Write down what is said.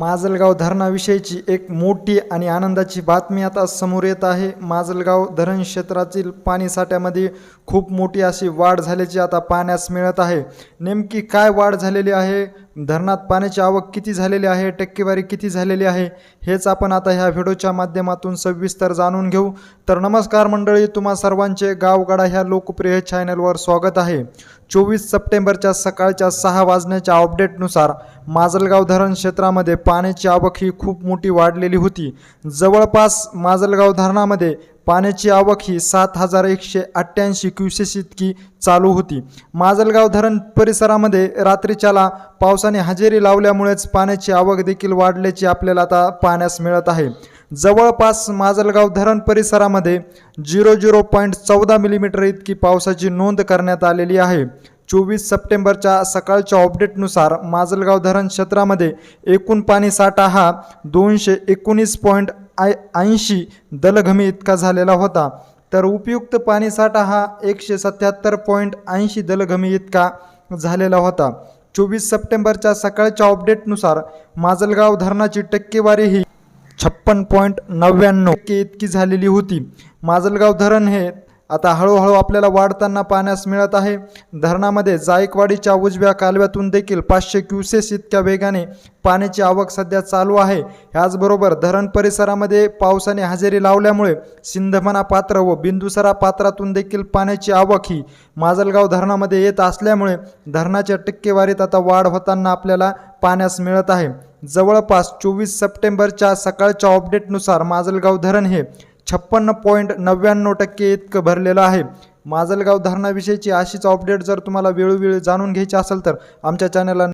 माजलगाव धरणाविषयीची एक मोठी आणि आनंदाची बातमी आता समोर येत आहे. माजलगाव धरण क्षेत्रातील पाणीसाठ्यामध्ये खूप मोठी अशी वाढ झाल्याची आता पाहण्यास मिळत आहे. नेमकी काय वाढ झालेली आहे? धरणात पाण्याची आवक किती झालेली आहे टक्केवारी किती झालेली आहे हेच आपण आता ह्या व्हिडिओच्या माध्यमातून सविस्तर जाणून घेऊ. तर नमस्कार मंडळी तुम्हा सर्वांचे गावगाडा ह्या लोकप्रिय चॅनलवर स्वागत आहे. चोवीस सप्टेंबरच्या सकाळच्या सहा वाजण्याच्या अपडेटनुसार माजलगाव धरण क्षेत्रामध्ये पाण्याची आवक ही खूप मोठी वाढलेली होती. जवळपास माजलगाव धरणामध्ये पाण्याची आवक ही सात हजार एकशे अठ्ठ्याऐंशी क्युसेस इतकी चालू होती. माजलगाव धरण परिसरामध्ये रात्रीच्याला पावसाने हजेरी लावल्यामुळेच पाण्याची आवक देखील वाढल्याची आपल्याला आता पाहण्यास मिळत आहे. जवळपास माजलगाव धरण परिसरामध्ये झिरो झिरो पॉईंट चौदा मिलीमीटर इतकी पावसाची नोंद करण्यात आलेली आहे. चोवीस सप्टेंबरच्या सकाळच्या अपडेटनुसार माजलगाव धरण क्षेत्रामध्ये एकूण पाणी साठा हा दोनशे एकोणीस पॉईंट आय ऐंशी दलघमी इतका झालेला होता. तर उपयुक्त पाणीसाठा हा एकशे सत्याहत्तर पॉईंट ऐंशी दलघमी इतका झालेला होता. चोवीस सप्टेंबरच्या सकाळच्या अपडेटनुसार माजलगाव धरणाची टक्केवारी ही छप्पन पॉईंट नव्याण्णव टक्के इतकी झालेली होती. माजलगाव धरण हे आता हळूहळू आपल्याला वाढताना पाहण्यास मिळत आहे. धरणामध्ये जायकवाडीच्या उजव्या कालव्यातून देखील पाचशे क्युसेस इतक्या वेगाने पाण्याची आवक सध्या चालू आहे. ह्याचबरोबर धरण परिसरामध्ये पावसाने हजेरी लावल्यामुळे सिंधमना पात्र व बिंदुसरा पात्रातून देखील पाण्याची आवक ही माजलगाव धरणामध्ये येत असल्यामुळे धरणाच्या टक्केवारीत आता वाढ होताना आपल्याला पाण्यास मिळत आहे. जवळपास चोवीस सप्टेंबरच्या सकाळच्या अपडेटनुसार माजलगाव धरण हे छप्पन्न पॉईंट नव्याण्णव टक्के इतकं भरलेलं आहे. माजलगाव धरणाविषयीची अशीच अपडेट जर तुम्हाला वेळोवेळी जाणून घ्यायची असेल तर आमच्या चॅनलला